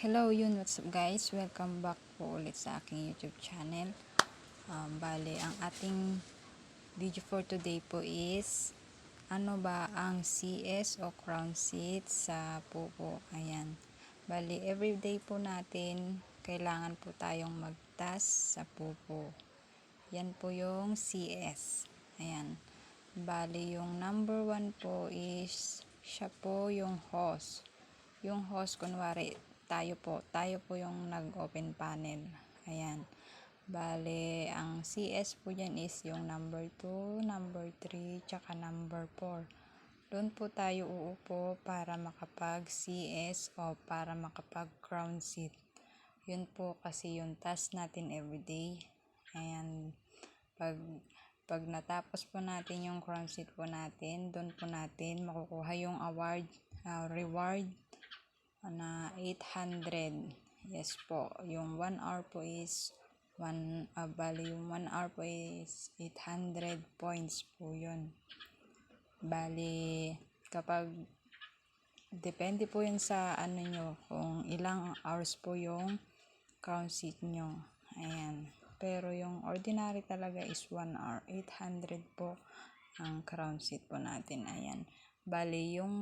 Hello yun, what's up guys? Welcome back po ulit sa aking YouTube channel. Um, bale, ang ating video for today po is ano ba ang CS o crown seat sa pupo. Ayan. Bale, everyday po natin kailangan po tayong magtas sa pupo. Yan po yung CS. Ayan. Bale, yung number one po is siya po yung host. Yung host, kunwari, tayo po. Tayo po yung nag-open panel. Ayan. Bale, ang CS po dyan is yung number 2, number 3, tsaka number 4. Doon po tayo uupo para makapag CS o para makapag crown seat. Yun po kasi yung task natin everyday. Ayan. Pag pag natapos po natin yung crown seat po natin, doon po natin makukuha yung award, uh, reward na 800. Yes po. Yung 1 hour po is 1 uh, bali yung 1 hour po is 800 points po yun. Bali kapag depende po yun sa ano nyo kung ilang hours po yung crown seat nyo. Ayan. Pero yung ordinary talaga is 1 hour. 800 po ang crown seat po natin. Ayan. Bali yung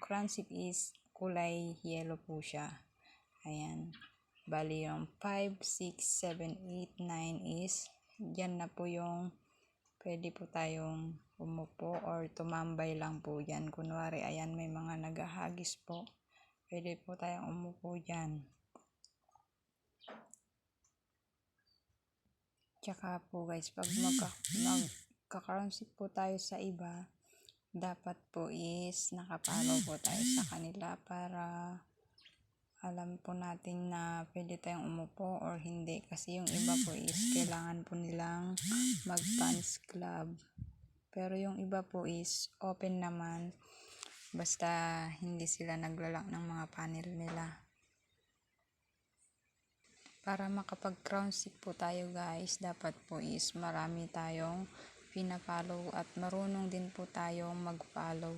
crown seat is kulay yellow po siya. Ayan. Bali yung 5, 6, 7, 8, 9 is dyan na po yung pwede po tayong umupo or tumambay lang po dyan. Kunwari, ayan may mga nagahagis po. Pwede po tayong umupo dyan. Tsaka po guys, pag magka, magkakaroonsit po tayo sa iba, dapat po is nakapalaw po tayo sa kanila para alam po natin na pwede tayong umupo or hindi. Kasi yung iba po is kailangan po nilang mag fans club. Pero yung iba po is open naman. Basta hindi sila naglalak ng mga panel nila. Para makapag crown seat po tayo guys dapat po is marami tayong pinapollow at marunong din po tayong mag-follow.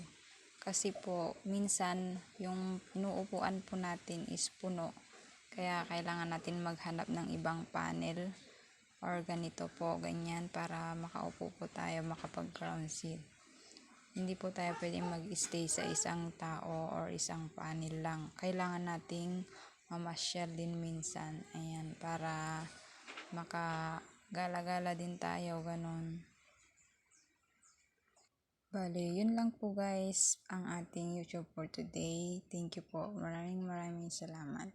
Kasi po, minsan yung inuupuan po natin is puno. Kaya kailangan natin maghanap ng ibang panel or ganito po, ganyan para makaupo po tayo makapag ground seat. Hindi po tayo pwedeng mag-stay sa isang tao or isang panel lang. Kailangan nating mamasyal din minsan. Ayan, para makagala-gala din tayo, ganun. Bale, yun lang po guys ang ating YouTube for today. Thank you po. Maraming maraming salamat.